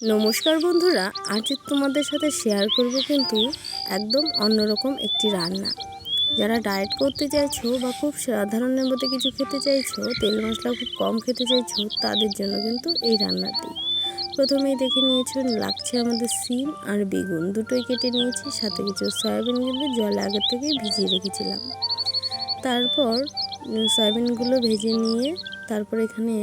নমস্কার বন্ধুরা, আজ তোমাদের সাথে শেয়ার করব কিন্তু একদম অন্যরকম একটি রান্না। যারা ডায়েট করতে চাইছো বা খুব সাধারণের মধ্যে কিছু খেতে চাইছো, তেল মশলা খুব কম খেতে চাইছো, তাদের জন্য কিন্তু এই রান্নাটি। প্রথমেই দেখে নিয়েছো, লাগছে আমাদের সিম আর বেগুন। দুটোই কেটে নিয়েছি, সাথে কিছু সয়াবিন কিন্তু জলে আগের থেকেই ভিজিয়ে রেখেছিলাম। তারপর সয়াবিনগুলো ভেজে নিয়ে তারপর এখানে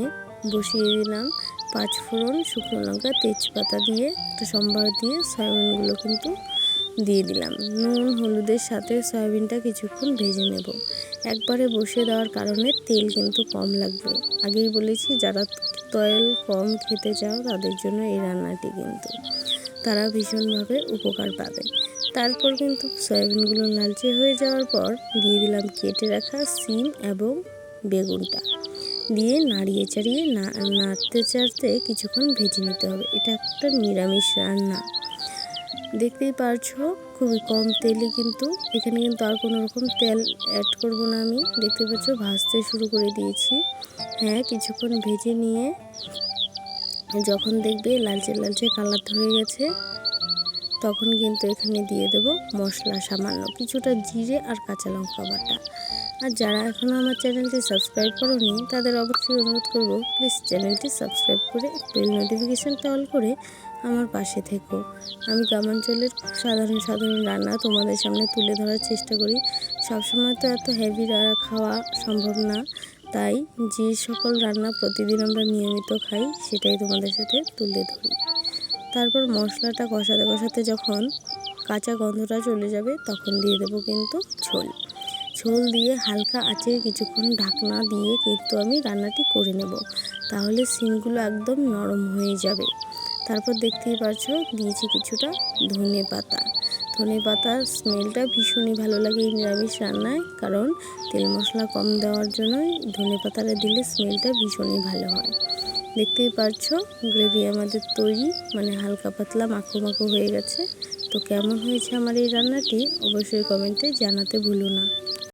বসিয়ে দিলাম। পাঁচ ফোড়ন, শুকনো লঙ্কা, তেজপাতা দিয়ে, একটা সম্বার দিয়ে সয়াবিনগুলো কিন্তু দিয়ে দিলাম। নুন, হলুদের সাথে সয়াবিনটা কিছুক্ষণ ভেজে নেব। একবারে বসিয়ে দেওয়ার কারণে তেল কিন্তু কম লাগবে। আগেই বলেছি, যারা তেল কম খেতে চাও, তাদের জন্য এই রান্নাটি কিন্তু তারা ভীষণভাবে উপকার পাবে। তারপর কিন্তু সয়াবিনগুলো লালচে হয়ে যাওয়ার পর দিয়ে দিলাম কেটে রাখা সিম এবং বেগুনটা। দিয়ে নাড়িয়ে চাড়িয়ে নাড়তে চাড়তে কিছুক্ষণ ভেজে নিতে হবে। এটা একটা নিরামিষ রান্না। দেখতেই পারছ, খুবই কম তেলে কিন্তু, এখানে কিন্তু আর কোনো রকম তেল অ্যাড করব না আমি। দেখতে পাচ্ছ, ভাজতে শুরু করে দিয়েছি। হ্যাঁ কিছুক্ষণ ভেজে নিয়ে যখন দেখবে লালচে লালচে কালার ধরে গেছে, তখন কিন্তু এখানে দিয়ে দেব মশলা সামান্য। কিছুটা জিরে আর কাঁচা লঙ্কা বাটা। আর যারা এখনও আমার চ্যানেলটি সাবস্ক্রাইব করোনি, তাদের অবশ্যই অনুরোধ করব প্লিজ চ্যানেলটি সাবস্ক্রাইব করে বেল নোটিফিকেশানটা অল করে আমার পাশে থেকো। আমি গ্রামাঞ্চলের সাধারণ সাধারণ রান্না তোমাদের সামনে তুলে ধরার চেষ্টা করি। সবসময় তো এত হেভি রান্না খাওয়া সম্ভব না, তাই যে সকল রান্না প্রতিদিন আমরা নিয়মিত খাই, সেটাই তোমাদের সাথে তুলে ধরি। তারপর মশলাটা কষাতে কষাতে যখন কাঁচা গন্ধটা চলে যাবে, তখন দিয়ে দেবো কিন্তু ঝোল। ঝোল দিয়ে হালকা আঁচে কিছুক্ষণ ঢাকনা দিয়ে কিন্তু আমি রান্নাটি করে নেব। তাহলে সিমগুলো একদম নরম হয়ে যাবে। তারপর দেখতেই পারছ দিয়েছি কিছুটা ধনে পাতা। ধনে পাতার স্মেলটা ভীষণই ভালো লাগে এই নিরামিষ রান্নায়, কারণ তেল মশলা কম দেওয়ার জন্যই ধনে পাতাটা দিলে স্মেলটা ভীষণই ভালো হয়। দেখতেই পারছ গ্রেভি আমাদের তৈরি মানে হালকা পাতলা মাখো মাখো হয়ে গেছে। তো কেমন হয়েছে আমার এই রান্নাটি অবশ্যই কমেন্টে জানাতে ভুলো না।